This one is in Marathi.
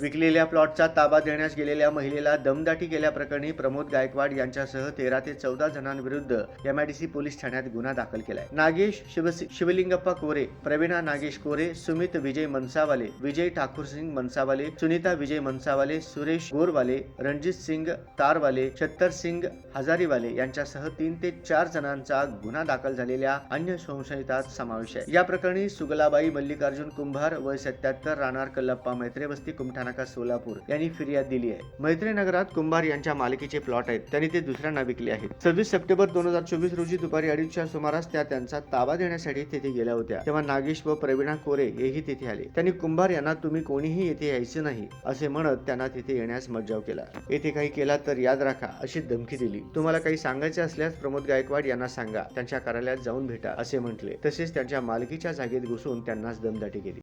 विकलेल्या प्लॉटचा ताबा देण्यास गेलेल्या महिलेला दमदाटी केल्याप्रकरणी प्रमोद गायकवाड यांच्यासह तेरा ते चौदा जणांविरुद्ध एमआयडीसी पोलीस ठाण्यात गुन्हा दाखल केलाय. नागेश शिव शिवलिंगप्पा कोरे प्रवीणा नागेश कोरे सुमित विजय मनसावाले विजय ठाकूर सिंग मनसावाले सुनीता विजय मनसावाले सुरेश गोरवाले रणजित सिंग तारवाले छत्तर सिंग हजारीवाले यांच्यासह तीन ते चार जणांचा गुन्हा दाखल झालेल्या अन्य संशयितात समावेश आहे. या प्रकरणी सुगलाबाई मल्लिकार्जुन कुंभार वय सत्याहत्तर राहणार कल्लप्पा मैत्रे वस्ती कुमठानाका सोलापूर. यांनी फिर्याद दिली आहे. मैत्री नगरात कुंभार यांच्या मालकीचे प्लॉट आहेत. त्यांनी ते दुसऱ्यांना विकले आहेत. सव्वीस सप्टेंबर दोन हजार चोवीस रोजी दुपारी अडीचच्या सुमारास त्या त्यांचा ताबा देण्यासाठी तेथे गेल्या होत्या. तेव्हा नागेश व प्रवीणा कोरे हेही तेथे आले. त्यांनी कुंभार यांना तुम्ही कोणीही येथे यायचे नाही असे म्हणत त्यांना तिथे येण्यास मज्जाव केला. येथे काही केला तर याद राखा अशी धमकी दिली. तुम्हाला काही सांगायचे असल्यास प्रमोद गायकवाड यांना सांगा. त्यांच्या कार्यालयात जाऊन भेटा असे म्हटले. तसेच त्यांच्या मालकीच्या जागेत घुसून त्यांनाच दमदाटी केली.